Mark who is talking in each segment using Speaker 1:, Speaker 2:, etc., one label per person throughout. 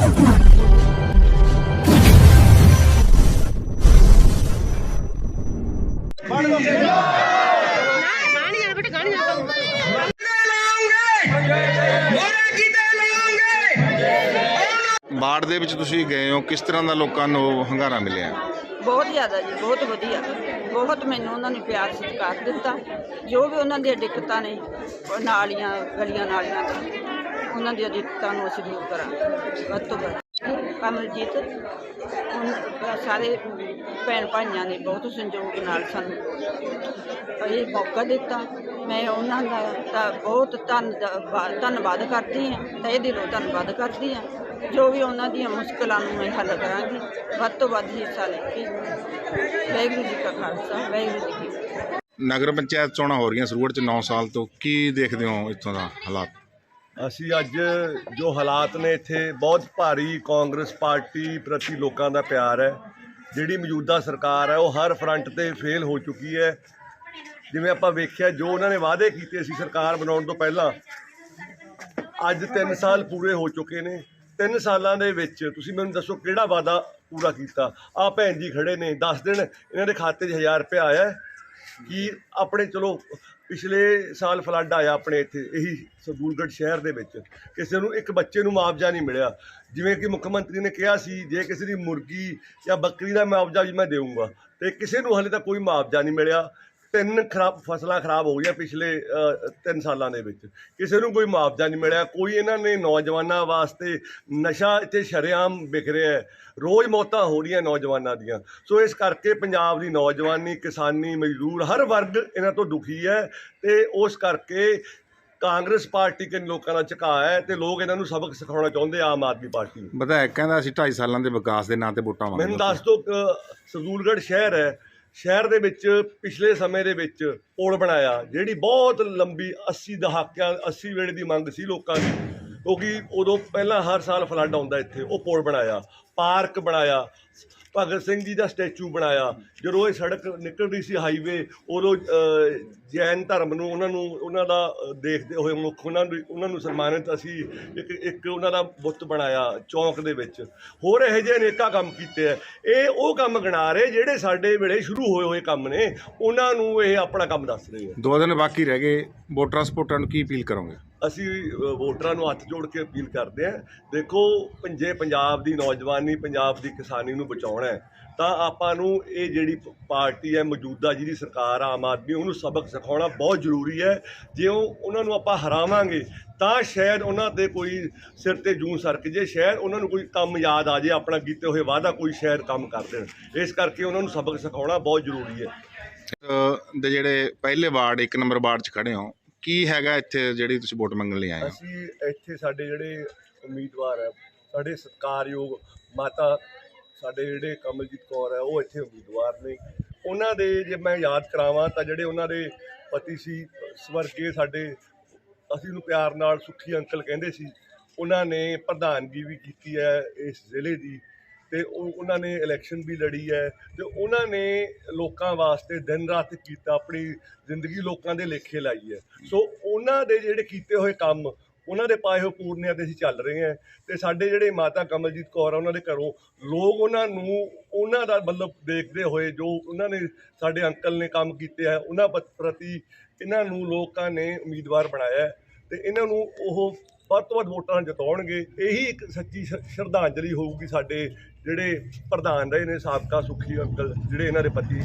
Speaker 1: ਬਾੜ ਦੇ ਵਿੱਚ ਤੁਸੀਂ ਗਏ ਹੋ, ਕਿਸ ਤਰ੍ਹਾਂ ਦਾ ਲੋਕਾਂ ਨੂੰ ਹੰਗਾਰਾ ਮਿਲਿਆ?
Speaker 2: ਬਹੁਤ ਜ਼ਿਆਦਾ ਜੀ, ਬਹੁਤ ਵਧੀਆ। ਬਹੁਤ ਮੈਨੂੰ ਉਹਨਾਂ ਨੇ ਪਿਆਰ ਸਤਿਕਾਰ ਦਿੱਤਾ। ਜੋ ਵੀ ਉਹਨਾਂ ਦੀਆਂ ਦਿੱਕਤਾਂ ਨੇ, ਉਹ ਨਾਲੀਆਂ, ਗਲੀਆਂ ਨਾਲੀਆਂ ਦੇ ਉਹਨਾਂ ਦੀਆਂ ਦਿੱਕਤਾਂ ਨੂੰ ਅਸੀਂ ਦੂਰ ਕਰਾਂਗੇ, ਵੱਧ ਤੋਂ ਵੱਧ। ਕਮਲਜੀਤ ਸਾਰੇ ਭੈਣ ਭਾਈਆਂ ਨੇ ਬਹੁਤ ਸੰਯੋਗ ਨਾਲ ਸਾਨੂੰ ਇਹ ਮੌਕਾ ਦਿੱਤਾ। ਮੈਂ ਉਹਨਾਂ ਦਾ ਤਾਂ ਬਹੁਤ ਧੰਨ ਧੰਨਵਾਦ ਕਰਦੀ ਹਾਂ, ਤਹਿ ਦਿਲੋਂ ਧੰਨਵਾਦ ਕਰਦੀ ਹਾਂ, ਜੋ ਵੀ ਉਹਨਾਂ ਦੀਆਂ ਮੁਸ਼ਕਲਾਂ ਨੂੰ ਮੈਂ ਹੱਲ ਕਰਾਂਗੀ, ਵੱਧ ਤੋਂ ਵੱਧ ਹਿੱਸਾ ਲੈ ਕੇ। ਵਾਹਿਗੁਰੂ ਜੀ ਕਾ ਖਾਲਸਾ, ਵਾਹਿਗੁਰੂ ਜੀ ਕੀ
Speaker 1: ਨਗਰ ਪੰਚਾਇਤ ਚੋਣਾਂ ਹੋ ਰਹੀਆਂ ਸਰੂੜ ਚ 9 ਸਾਲ ਤੋਂ, ਕੀ ਦੇਖਦੇ ਹੋ ਇੱਥੋਂ ਦਾ ਹਾਲਾਤ?
Speaker 3: ਅਸੀਂ ਅੱਜ ਜੋ ਹਾਲਾਤ ਨੇ ਇੱਥੇ, ਬਹੁਤ ਭਾਰੀ ਕਾਂਗਰਸ ਪਾਰਟੀ ਪ੍ਰਤੀ ਲੋਕਾਂ ਦਾ ਪਿਆਰ ਹੈ। ਜਿਹੜੀ ਮੌਜੂਦਾ ਸਰਕਾਰ ਹੈ, ਉਹ ਹਰ ਫਰੰਟ ਤੇ ਫੇਲ ਹੋ ਚੁੱਕੀ ਹੈ। ਜਿਵੇਂ ਆਪਾਂ ਵੇਖਿਆ, ਜੋ ਉਹਨਾਂ ਨੇ ਵਾਅਦੇ ਕੀਤੇ ਸੀ ਸਰਕਾਰ ਬਣਾਉਣ ਤੋਂ ਪਹਿਲਾਂ, ਅੱਜ 3 ਸਾਲ ਪੂਰੇ ਹੋ ਚੁੱਕੇ ਨੇ। 3 ਸਾਲਾਂ ਦੇ ਵਿੱਚ ਤੁਸੀਂ ਮੈਨੂੰ ਦੱਸੋ ਕਿਹੜਾ ਵਾਅਦਾ ਪੂਰਾ ਕੀਤਾ? ਆ ਭੈਣ ਜੀ ਖੜੇ ਨੇ 10 ਦਿਨ ਇਹਨਾਂ ਦੇ ਖਾਤੇ 'ਚ 1000 ਰੁਪਏ ਆਇਆ ਕਿ ਆਪਣੇ, ਚਲੋ ਪਿਛਲੇ ਸਾਲ ਫਲੱਡ ਆਇਆ ਆਪਣੇ ਇੱਥੇ, ਇਹੀ ਸਰਦੂਲਗੜ੍ਹ ਸ਼ਹਿਰ ਦੇ ਵਿੱਚ। ਕਿਸੇ ਨੂੰ, ਇੱਕ ਬੱਚੇ ਨੂੰ ਮੁਆਵਜ਼ਾ ਨਹੀਂ ਮਿਲਿਆ। ਜਿਵੇਂ ਕਿ ਮੁੱਖ ਮੰਤਰੀ ਨੇ ਕਿਹਾ ਸੀ, ਜੇ ਕਿਸੇ ਦੀ ਮੁਰਗੀ ਜਾਂ ਬੱਕਰੀ ਦਾ ਮੁਆਵਜ਼ਾ ਵੀ ਮੈਂ ਦੇਵਾਂਗਾ ਤੇ ਕਿਸੇ ਨੂੰ ਹਲੇ ਤੱਕ ਕੋਈ ਮੁਆਵਜ਼ਾ ਨਹੀਂ ਮਿਲਿਆ। ਤਿੰਨ ਖਰਾਬ ਫਸਲਾਂ ਖਰਾਬ ਹੋ ਗਈਆਂ ਪਿਛਲੇ 3 ਸਾਲਾਂ ਦੇ ਵਿੱਚ। ਕਿਸੇ ਨੂੰ ਕੋਈ ਮੁਆਵਜ਼ਾ ਨਹੀਂ ਮਿਲਿਆ ਕੋਈ ਇਹਨਾਂ ਨੇ ਨੌਜਵਾਨਾਂ ਵਾਸਤੇ ਨਸ਼ਾ ਇੱਥੇ ਸ਼ਰੇਆਮ ਵਿਕ ਰਿਹਾ ਹੈ। ਰੋਜ਼ ਮੌਤਾਂ ਹੋ ਰਹੀਆਂ ਨੌਜਵਾਨਾਂ ਦੀਆਂ। ਸੋ ਇਸ ਕਰਕੇ ਪੰਜਾਬ ਦੀ ਨੌਜਵਾਨੀ ਕਿਸਾਨੀ ਮਜ਼ਦੂਰ ਹਰ ਵਰਗ ਇਹਨਾਂ ਤੋਂ ਦੁਖੀ ਹੈ ਤੇ ਉਸ ਕਰਕੇ ਕਾਂਗਰਸ ਪਾਰਟੀ ਕੇ ਲੋਕਾਂ ਦਾ ਝੁਕਾਅ ਹੈ ਤੇ ਲੋਕ ਇਹਨਾਂ ਨੂੰ ਸਬਕ ਸਿਖਾਉਣਾ ਚਾਹੁੰਦੇ ਆਮ ਆਦਮੀ ਪਾਰਟੀ ਨੂੰ।
Speaker 1: ਵਿਧਾਇਕ ਕਹਿੰਦਾ ਅਸੀਂ 2.5 ਸਾਲਾਂ ਦੇ ਵਿਕਾਸ ਦੇ ਨਾਂ ਤੇ ਵੋਟਾਂ ਮੰਗਦੇ
Speaker 3: ਮੈਨੂੰ ਦੱਸ ਦਿਓ ਸਰਦੂਲਗੜ੍ਹ ਸ਼ਹਿਰ ਹੈ। ਸ਼ਹਿਰ ਦੇ ਵਿੱਚ ਪਿਛਲੇ ਸਮੇਂ ਦੇ ਵਿੱਚ ਪੁਲ ਬਣਾਇਆ, ਜਿਹੜੀ ਬਹੁਤ ਲੰਬੀ 80 ਦਹਾਕਿਆਂ 80 ਵੇਲੇ ਦੀ ਮੰਗ ਸੀ ਲੋਕਾਂ ਦੀ, ਕਿਉਂਕਿ ਉਦੋਂ ਪਹਿਲਾਂ ਹਰ ਸਾਲ ਫਲੱਡ ਆਉਂਦਾ ਇੱਥੇ, ਉਹ ਪੁਲ ਬਣਾਇਆ, ਪਾਰਕ ਬਣਾਇਆ ਭਗਤ ਸਿੰਘ ਜੀ ਦਾ ਸਟੈਚੂ ਬਣਾਇਆ। ਜਦੋਂ ਇਹ ਸੜਕ ਨਿਕਲਦੀ ਸੀ ਹਾਈਵੇ ਉਦੋਂ ਜੈਨ ਧਰਮ ਨੂੰ, ਉਹਨਾਂ ਨੂੰ, ਉਹਨਾਂ ਦਾ ਦੇਖਦੇ ਹੋਏ ਮੁੱਖ ਉਹਨਾਂ ਨੂੰ ਉਹਨਾਂ ਨੂੰ ਸਨਮਾਨਿਤ ਅਸੀਂ ਇੱਕ ਇੱਕ ਉਹਨਾਂ ਦਾ ਬੁੱਤ ਬਣਾਇਆ ਚੌਂਕ ਦੇ ਵਿੱਚ। ਹੋਰ ਇਹੋ ਜਿਹੇ ਅਨੇਕਾਂ ਕੰਮ ਕੀਤੇ ਆ। ਇਹ ਉਹ ਕੰਮ ਗਿਣਾ ਰਹੇ ਜਿਹੜੇ ਸਾਡੇ ਵੇਲੇ ਸ਼ੁਰੂ ਹੋਏ ਹੋਏ ਕੰਮ ਨੇ। ਉਹਨਾਂ ਨੂੰ ਇਹ ਆਪਣਾ ਕੰਮ ਦੱਸ ਰਹੇ ਆ।
Speaker 1: ਦੋ ਦਿਨ ਬਾਕੀ ਰਹਿ ਗਏ। ਵੋਟਰਾਂ, ਸਪੋਰਟਰਾਂ ਨੂੰ ਕੀ ਅਪੀਲ ਕਰੋਗੇ?
Speaker 3: ਅਸੀਂ ਵੋਟਰਾਂ ਨੂੰ ਹੱਥ ਜੋੜ ਕੇ ਅਪੀਲ ਕਰਦੇ ਹਾਂ, ਦੇਖੋ ਪੰਜੇ ਪੰਜਾਬ ਦੀ ਨੌਜਵਾਨੀ, ਪੰਜਾਬ ਦੀ ਕਿਸਾਨੀ ਨੂੰ ਬਚਾਉਣਾ ਹੈ, ਤਾਂ ਆਪਾਂ ਨੂੰ ਇਹ ਜਿਹੜੀ ਪ- ਪਾਰਟੀ ਹੈ, ਮੌਜੂਦਾ ਜਿਹਦੀ ਸਰਕਾਰ ਆ, ਆਮ ਆਦਮੀ, ਉਹਨੂੰ ਸਬਕ ਸਿਖਾਉਣਾ ਬਹੁਤ ਜ਼ਰੂਰੀ ਹੈ, ਜੇ ਉਹ, ਉਹਨਾਂ ਨੂੰ ਆਪਾਂ ਹਰਾਵਾਂਗੇ, ਤਾਂ ਸ਼ਾਇਦ ਉਹਨਾਂ ਦੇ ਕੋਈ ਸਿਰ ਤੇ ਜੂੰ ਸਰਕ ਜੇ, ਸ਼ਾਇਦ ਉਹਨਾਂ ਨੂੰ ਕੋਈ ਕੰਮ ਯਾਦ ਆ ਜੇ, ਆਪਣਾ ਕੀਤੇ ਹੋਏ ਵਾਅਦਾ ਕੋਈ ਸ਼ਾਇਦ ਕੰਮ ਕਰ ਦੇਣ, ਇਸ ਕਰਕੇ ਉਹਨਾਂ ਨੂੰ ਸਬਕ ਸਿਖਾਉਣਾ ਬਹੁਤ ਜ਼ਰੂਰੀ ਹੈ।
Speaker 1: ਦੇ ਜਿਹੜੇ ਪਹਿਲੇ ਵਾਰਡ, ਇੱਕ ਨੰਬਰ ਵਾਰਡ 'ਚ ਖੜੇ ਹੋ ਕੀ ਹੈਗਾ ਇੱਥੇ ਜਿਹੜੀ ਤੁਸੀਂ ਵੋਟ ਮੰਗਣ ਲਈ ਆਏ ਹੋ?
Speaker 3: ਅਸੀਂ ਇੱਥੇ ਸਾਡੇ ਜਿਹੜੇ ਉਮੀਦਵਾਰ ਹੈ ਸਾਡੇ ਸਤਿਕਾਰਯੋਗ ਮਾਤਾ, ਸਾਡੇ ਜਿਹੜੇ ਕਮਲਜੀਤ ਕੌਰ ਹੈ ਉਹ ਇੱਥੇ ਉਮੀਦਵਾਰ ਨੇ। ਉਹਨਾਂ ਦੇ ਜੇ ਮੈਂ ਯਾਦ ਕਰਾਵਾਂ ਤਾਂ ਜਿਹੜੇ ਉਹਨਾਂ ਦੇ ਪਤੀ ਸੀ, ਸਵਰਗੇ ਸਾਡੇ, ਅਸੀਂ ਉਹਨੂੰ ਪਿਆਰ ਨਾਲ ਸੁੱਖੀ ਅੰਕਲ ਕਹਿੰਦੇ ਸੀ। ਉਹਨਾਂ ਨੇ ਪ੍ਰਧਾਨਗੀ ਵੀ ਕੀਤੀ ਹੈ ਇਸ ਜ਼ਿਲ੍ਹੇ ਦੀ। ਤੇ ਉਹ ਉਹਨਾਂ ਨੇ ਇਲੈਕਸ਼ਨ ਵੀ ਲੜੀ ਹੈ ਤੇ ਉਹਨਾਂ ਨੇ ਲੋਕਾਂ ਵਾਸਤੇ ਦਿਨ ਰਾਤ ਕੀਤਾ, ਆਪਣੀ ਜ਼ਿੰਦਗੀ ਲੋਕਾਂ ਦੇ ਲੇਖੇ ਲਾਈ ਹੈ। ਸੋ ਉਹਨਾਂ ਦੇ ਜਿਹੜੇ ਕੀਤੇ ਹੋਏ ਕੰਮ, ਉਹਨਾਂ ਦੇ ਪਾਏ ਹੋਏ ਪੂਰਨਿਆਂ ਤੇ ਅਸੀਂ ਚੱਲ ਰਹੇ ਹਾਂ ਤੇ ਸਾਡੇ ਜਿਹੜੇ ਮਾਤਾ ਕਮਲਜੀਤ ਕੌਰ ਆ, ਉਹਨਾਂ ਦੇ ਘਰੋਂ ਲੋਕ ਉਹਨਾਂ ਨੂੰ, ਉਹਨਾਂ ਦਾ ਮਤਲਬ ਦੇਖਦੇ ਹੋਏ ਜੋ ਉਹਨਾਂ ਨੇ ਸਾਡੇ ਅੰਕਲ ਨੇ ਕੰਮ ਕੀਤੇ ਆ, ਉਹਨਾਂ ਪ- ਪ੍ਰਤੀ ਇਹਨਾਂ ਨੂੰ ਲੋਕਾਂ ਨੇ ਉਮੀਦਵਾਰ ਬਣਾਇਆ ਹੈ ਤੇ ਇਹਨਾਂ ਨੂੰ ਉਹ ਵੱਧ ਤੋਂ ਵੱਧ ਵੋਟਾਂ ਜਿਤਾਉਣਗੇ ਇਹੀ ਇੱਕ ਸੱਚੀ ਸ਼ਰਧਾਂਜਲੀ ਹੋਊਗੀ ਸਾਡੇ ਜਿਹੜੇ ਪ੍ਰਧਾਨ ਰਹੇ ਨੇ ਸਾਬਕਾ ਸੁਖੀ ਅੰਕਲ ਜਿਹੜੇ ਇਹਨਾਂ ਦੇ ਪਤੀ।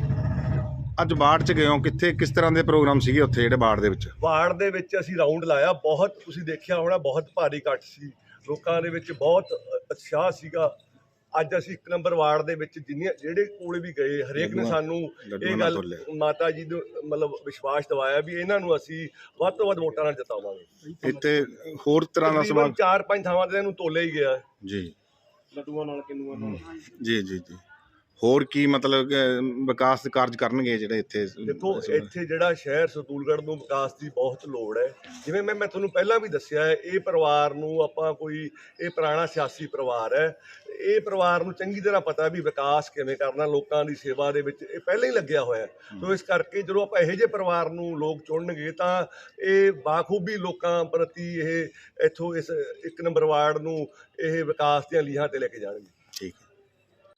Speaker 1: ਅੱਜ ਵਾਰਡ 'ਚ ਗਏ ਹੋ ਕਿੱਥੇ ਕਿਸ ਤਰ੍ਹਾਂ ਦੇ ਪ੍ਰੋਗਰਾਮ ਸੀਗੇ ਉੱਥੇ ਜਿਹੜੇ ਵਾਰਡ ਦੇ ਵਿੱਚ?
Speaker 3: ਵਾਰਡ ਦੇ ਵਿੱਚ ਅਸੀਂ ਰਾਉਂਡ ਲਾਇਆ ਬਹੁਤ ਤੁਸੀਂ ਦੇਖਿਆ ਹੋਣਾ ਬਹੁਤ ਭਾਰੀ ਇਕੱਠ ਸੀ। ਲੋਕਾਂ ਦੇ ਵਿੱਚ ਬਹੁਤ ਉਤਸ਼ਾਹ ਸੀਗਾ। ਅੱਜ ਅਸੀਂ ਇੱਕ ਨੰਬਰ ਵਾਰਡ ਦੇ ਵਿੱਚ ਜਿੰਨੀਆਂ ਜਿਹੜੇ ਕੋਲੇ ਵੀ ਗਏ ਹਰੇਕ ਨੇ ਸਾਨੂੰ ਇਹ ਗੱਲ। ਮਾਤਾ ਜੀ ਨੂੰ ਮਤਲਬ ਵਿਸ਼ਵਾਸ ਦਿਵਾਇਆ ਵੀ ਇਹਨਾਂ ਨੂੰ ਅਸੀਂ ਵੱਧ ਤੋਂ ਵੱਧ ਵੋਟਾਂ ਨਾਲ ਜਿਤਾਵਾਂਗੇ।
Speaker 1: ਇੱਥੇ ਹੋਰ ਤਰ੍ਹਾਂ ਦਾ ਸਮਾਨ
Speaker 3: ਚਾਰ ਪੰਜ ਥਾਵਾਂ ਤੇ ਇਹਨੂੰ ਤੋਲਿਆ ਹੀ ਗਿਆ।
Speaker 1: ਜੀ।
Speaker 3: ਲੱਡੂਆਂ ਨਾਲ ਕਿੰਨੂਆਂ ਨਾਲ?
Speaker 1: ਜੀ ਜੀ ਜੀ। ਹੋਰ ਕੀ ਮਤਲਬ ਕਿ ਵਿਕਾਸ ਦੇ ਕਾਰਜ ਕਰਨਗੇ ਜਿਹੜੇ ਇੱਥੇ
Speaker 3: ਦੇਖੋ, ਇੱਥੇ ਜਿਹੜਾ ਸ਼ਹਿਰ ਸਤੂਲਗੜ੍ਹ ਨੂੰ ਵਿਕਾਸ ਦੀ ਬਹੁਤ ਲੋੜ ਹੈ। ਜਿਵੇਂ ਮੈਂ ਮੈਂ ਤੁਹਾਨੂੰ ਪਹਿਲਾਂ ਵੀ ਦੱਸਿਆ ਹੈ, ਇਹ ਪਰਿਵਾਰ ਨੂੰ ਆਪਾਂ ਕੋਈ, ਇਹ ਪੁਰਾਣਾ ਸਿਆਸੀ ਪਰਿਵਾਰ ਹੈ। ਇਹ ਪਰਿਵਾਰ ਨੂੰ ਚੰਗੀ ਤਰ੍ਹਾਂ ਪਤਾ ਵੀ ਵਿਕਾਸ ਕਿਵੇਂ ਕਰਨਾ, ਲੋਕਾਂ ਦੀ ਸੇਵਾ ਦੇ ਵਿੱਚ ਇਹ ਪਹਿਲਾਂ ਹੀ ਲੱਗਿਆ ਹੋਇਆ ਸੋ ਇਸ ਕਰਕੇ ਜਦੋਂ ਆਪਾਂ ਇਹੋ ਜਿਹੇ ਪਰਿਵਾਰ ਨੂੰ ਲੋਕ ਚੁਣਨਗੇ ਤਾਂ ਇਹ ਬਾਖੂਬੀ ਲੋਕਾਂ ਪ੍ਰਤੀ ਇਹ ਇੱਥੋਂ ਇਸ ਇੱਕ ਨੰਬਰ ਵਾਰਡ ਨੂੰ ਇਹ ਵਿਕਾਸ ਦੀਆਂ ਲੀਹਾਂ ਤੇ ਲੈ ਕੇ ਜਾਣਗੇ।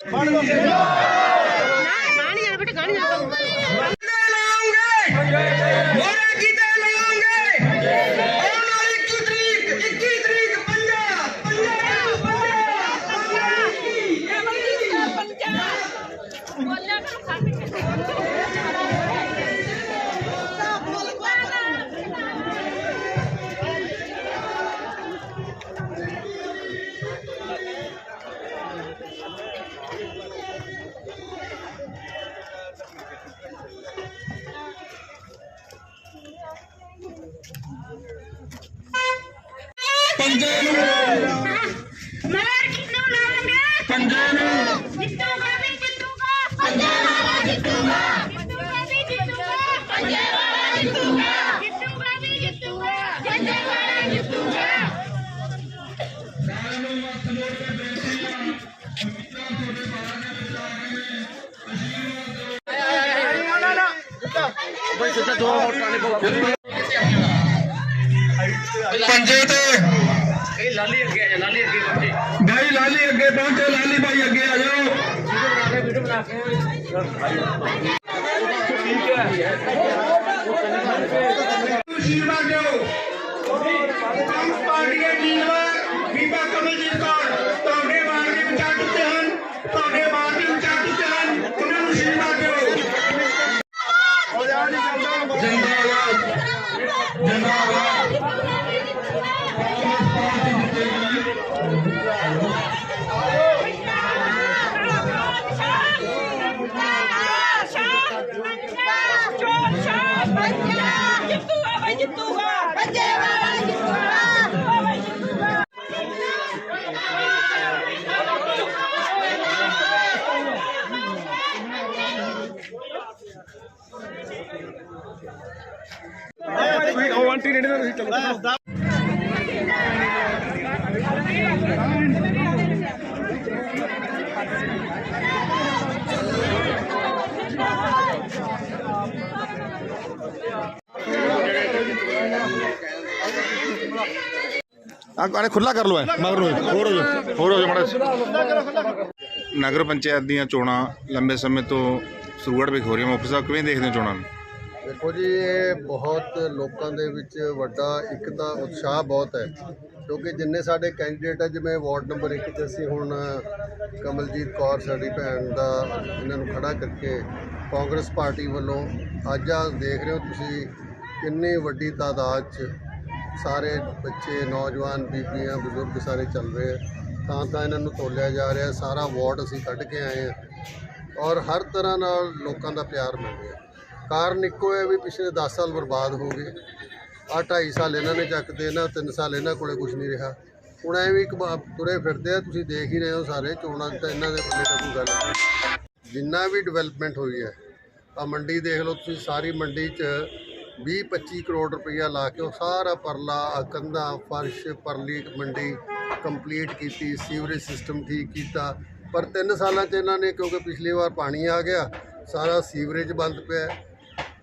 Speaker 4: ਨਾ ਗਾਣੀ ਜਾਣਾ
Speaker 5: पंजे ਲਾਲੀ ਅੱਗੇ ਆ ਜਾ ਲਾਲੀ ਅੱਗੇ ਪਹੁੰਚੇ ਭਾਈ ਲਾਲੀ ਅੱਗੇ ਪਹੁੰਚੋ ਲਾਲੀ ਭਾਈ ਅੱਗੇ ਆ ਜਾਓ। ਆਸ਼ੀਰਵਾਦ ਦਿਓ ਕਾਂਗਰਸ ਪਾਰਟੀ ਦੇ ਲੀਡਰ
Speaker 1: ਅਰੇ ਖੁੱਲਾ ਕਰ ਲੋ ਐ ਮਗਰ ਨੂੰ। ਹੋਰ ਹੋ ਜਾ ਹੋਰ ਹੋ ਜਾ ਮੜਾ ਨਗਰ ਪੰਚਾਇਤ ਦੀਆਂ ਚੋਣਾਂ ਲੰਬੇ ਸਮੇਂ ਤੋਂ ਸਰੂਗੜ ਵਿਖ ਹੋ ਰਹੀਆਂ। ਮੁਖੀ ਸਾਹਿਬ ਕਿਵੇਂ ਦੇਖਦੇ ਹੋ ਚੋਣਾਂ ਨੂੰ?
Speaker 6: ਦੇਖੋ ਜੀ ਇਹ ਬਹੁਤ ਲੋਕਾਂ ਦੇ ਵਿੱਚ ਵੱਡਾ ਇੱਕ ਤਾਂ ਉਤਸ਼ਾਹ ਬਹੁਤ ਹੈ। ਕਿਉਂਕਿ ਜਿੰਨੇ ਸਾਡੇ ਕੈਂਡੀਡੇਟ ਆ, ਜਿਵੇਂ ਵਾਰਡ ਨੰਬਰ 1 ਤੇ ਅਸੀਂ ਹੁਣ ਕਮਲਜੀਤ ਕੌਰ ਸਾਡੀ ਭੈਣ ਦਾ ਇਹਨਾਂ ਨੂੰ ਖੜਾ ਕਰਕੇ ਕਾਂਗਰਸ ਪਾਰਟੀ ਵੱਲੋਂ ਅੱਜ ਆ ਦੇਖ ਰਹੇ ਹੋ ਤੁਸੀਂ ਕਿੰਨੀ ਵੱਡੀ ਤਾਦਾਦ 'ਚ ਸਾਰੇ ਬੱਚੇ, ਨੌਜਵਾਨ, ਬੀਬੀਆਂ, ਬਜ਼ੁਰਗ ਸਾਰੇ ਚੱਲ ਰਹੇ ਆ। ਤਾਂ ਤਾਂ ਇਹਨਾਂ ਨੂੰ ਤੋਲਿਆ ਜਾ ਰਿਹਾ, ਸਾਰਾ ਵਾਰਡ ਅਸੀਂ ਕੱਢ ਕੇ ਆਏ ਹਾਂ ਔਰ ਹਰ ਤਰ੍ਹਾਂ ਨਾਲ ਲੋਕਾਂ ਦਾ ਪਿਆਰ ਮਿਲ ਰਿਹਾ। ਕਾਰਨ ਇੱਕੋ ਹੈ ਵੀ ਪਿਛਲੇ 10 ਸਾਲ ਬਰਬਾਦ ਹੋ ਗਏ। ਆ 2.5 ਸਾਲ ਇਹਨਾਂ ਨੇ ਚੱਕਦੇ, ਇਹਨਾਂ 3 ਸਾਲ ਇਹਨਾਂ ਕੋਲੇ ਕੁਝ ਨਹੀਂ ਰਿਹਾ। ਹੁਣ ਐਵੇਂ ਇੱਕ ਬ- ਤੁਰੇ ਫਿਰਦੇ ਆ, ਤੁਸੀਂ ਦੇਖ ਹੀ ਰਹੇ ਹੋ ਸਾਰੇ, ਚੋਣਾਂ ਤਾਂ ਇਹਨਾਂ ਦੇ ਪੱਲੇ ਤਾਂ ਕੋਈ ਗੱਲ ਜਿੰਨਾ ਵੀ ਡਿਵੈਲਪਮੈਂਟ ਹੋਈ ਹੈ ਆ ਮੰਡੀ ਦੇਖ ਲਓ ਤੁਸੀਂ, ਸਾਰੀ ਮੰਡੀ 'ਚ 20 25 ਕਰੋੜ ਰੁਪਈਆ ਲਾ ਕੇ ਉਹ ਸਾਰਾ ਪਰਲਾ ਕੰਧਾਂ, ਫਰਸ਼ ਪਰਲੀ ਮੰਡੀ ਕੰਪਲੀਟ ਕੀਤੀ ਸੀਵਰੇਜ ਸਿਸਟਮ ਠੀਕ ਕੀਤਾ। ਪਰ 3 ਸਾਲਾਂ 'ਚ ਇਹਨਾਂ ਨੇ, ਕਿਉਂਕਿ ਪਿਛਲੀ ਵਾਰ ਪਾਣੀ ਆ ਗਿਆ, ਸਾਰਾ ਸੀਵਰੇਜ ਬੰਦ ਪਿਆ।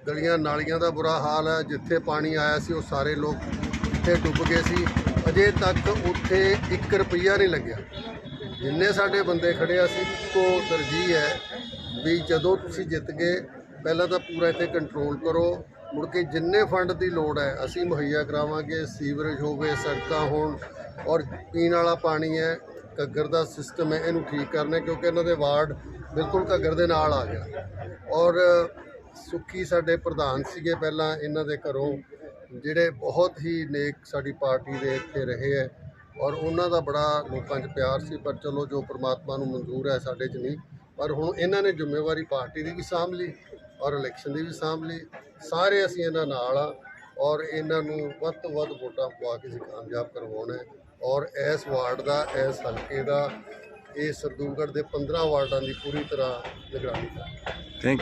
Speaker 6: ਗਲੀਆਂ ਨਾਲੀਆਂ ਦਾ ਬੁਰਾ ਹਾਲ ਹੈ, ਜਿੱਥੇ ਪਾਣੀ ਆਇਆ ਸੀ, ਉਹ ਸਾਰੇ ਲੋਕ ਉੱਥੇ ਡੁੱਬ ਗਏ ਸੀ। ਅਜੇ ਤੱਕ ਉੱਥੇ 1 ਰੁਪਈਆ ਨਹੀਂ ਲੱਗਿਆ। ਜਿੰਨੇ ਸਾਡੇ ਬੰਦੇ ਖੜੇ ਆ ਸੀ ਇੱਕੋ ਤਰਜੀਹ ਹੈ ਵੀ ਜਦੋਂ ਤੁਸੀਂ ਜਿੱਤ ਗਏ, ਪਹਿਲਾਂ ਤਾਂ ਪੂਰਾ ਇੱਥੇ ਕੰਟਰੋਲ ਕਰੋ। ਮੁੜ ਕੇ ਜਿੰਨੇ ਫੰਡ ਦੀ ਲੋੜ ਹੈ, ਅਸੀਂ ਮੁਹੱਈਆ ਕਰਾਵਾਂਗੇ ਸੀਵਰੇਜ ਹੋਵੇ, ਸੜਕਾਂ ਹੋਣ, ਔਰ ਪੀਣ ਵਾਲਾ ਪਾਣੀ ਹੈ, ਘੱਗਰ ਦਾ ਸਿਸਟਮ ਹੈ, ਇਹਨੂੰ ਠੀਕ ਕਰਨਾ, ਕਿਉਂਕਿ ਇਹਨਾਂ ਦੇ ਵਾਰਡ ਬਿਲਕੁਲ ਘੱਗਰ ਦੇ ਨਾਲ ਆ ਗਿਆ। ਔਰ ਸੁੱਖੀ ਸਾਡੇ ਪ੍ਰਧਾਨ ਸੀਗੇ ਪਹਿਲਾਂ ਇਹਨਾਂ ਦੇ ਘਰੋਂ, ਜਿਹੜੇ ਬਹੁਤ ਹੀ ਨੇਕ ਸਾਡੀ ਪਾਰਟੀ ਦੇ ਇੱਥੇ ਰਹੇ ਹੈ ਔਰ ਉਹਨਾਂ ਦਾ ਬੜਾ ਲੋਕਾਂ 'ਚ ਪਿਆਰ ਸੀ, ਪਰ ਚਲੋ ਜੋ ਪ੍ਰਮਾਤਮਾ ਨੂੰ ਮਨਜ਼ੂਰ ਹੈ ਸਾਡੇ 'ਚ ਨਹੀਂ। ਪਰ ਹੁਣ ਇਹਨਾਂ ਨੇ ਜ਼ਿੰਮੇਵਾਰੀ ਪਾਰਟੀ ਦੀ ਵੀ ਸਾਂਭ ਲਈ ਔਰ ਇਲੈਕਸ਼ਨ ਦੀ ਵੀ ਸਾਂਭ ਲਈ। ਸਾਰੇ ਅਸੀਂ ਇਹਨਾਂ ਨਾਲ ਆ ਔਰ ਇਹਨਾਂ ਨੂੰ ਵੱਧ ਤੋਂ ਵੱਧ ਵੋਟਾਂ ਪਵਾ ਕੇ ਅਸੀਂ ਕਾਮਯਾਬ ਕਰਵਾਉਣਾ ਔਰ ਇਸ ਵਾਰਡ ਦਾ, ਇਸ ਹਲਕੇ ਦਾ, ਇਹ ਸਰਦੂਲਗੜ੍ਹ ਦੇ 15 ਵਾਰਡਾਂ ਦੀ ਪੂਰੀ ਤਰ੍ਹਾਂ ਨਿਗਰਾਨੀ ਕਰ।
Speaker 1: ਥੈਂਕ